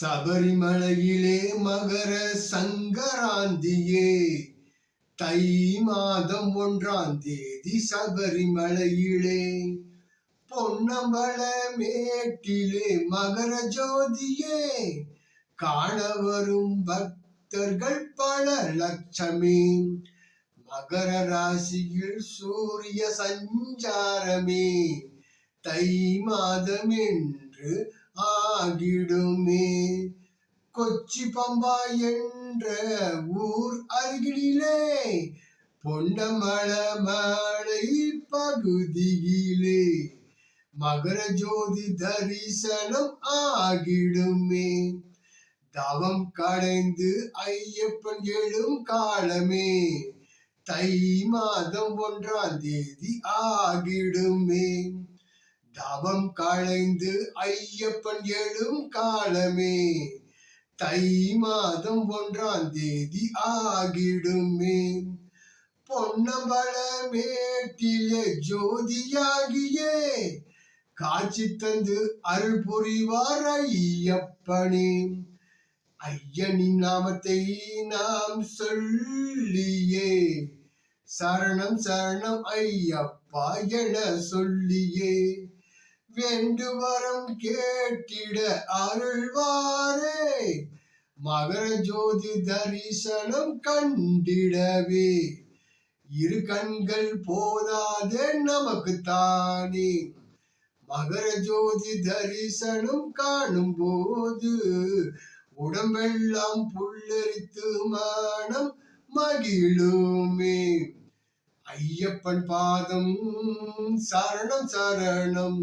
சபரிமலையிலே மகர சங்கராந்தியே. தை மாதம் ஒன்றாம் தேதி சபரிமலையிலே பொன்னம்பல மேட்டிலே மகர ஜோதியே. காண வரும் பக்தர்கள் பல லட்சமே. மகர ராசியில் சூரிய சஞ்சாரமே. தை மாதம் என்று ஆகிடுமே. கொச்சி பம்பா என்ற ஊர் அருகிலே பொன்னமல மலை பகுதியிலே. மகர ஜோதி தரிசனம் ஆகிடுமே. தவம் கடைந்து ஐயப்பன் எழும் காலமே. தை மாதம் ஒன்றாம் தேதி ஆகிடுமே. தவம் காளைந்து ஐயப்பன் எழும் காலமே. தை மாதம் ஒன்றாம் தேதி ஆகிடுமே. பொன்னம்பல மேட்டிலே ஜோதியாகியே காட்சி தந்து அருள் புரிவார் ஐயப்பனே. ஐயனின் நாமத்தை நாம் சொல்லியே. சரணம் சரணம் ஐயப்பா என சொல்லியே. வேண்டுவரம் கேட்டிட அருள்வாரே. மகர ஜோதி தரிசனம் கண்டிடவே. இரு கண்கள் போதாதே நமக்கு தானே மகர ஜோதி தரிசனம் காணும் போது உடம்பெல்லாம் புல்லரித்து மானம் மகிழுமே. ஐயப்பன் பாதம் சரணம் சரணம்.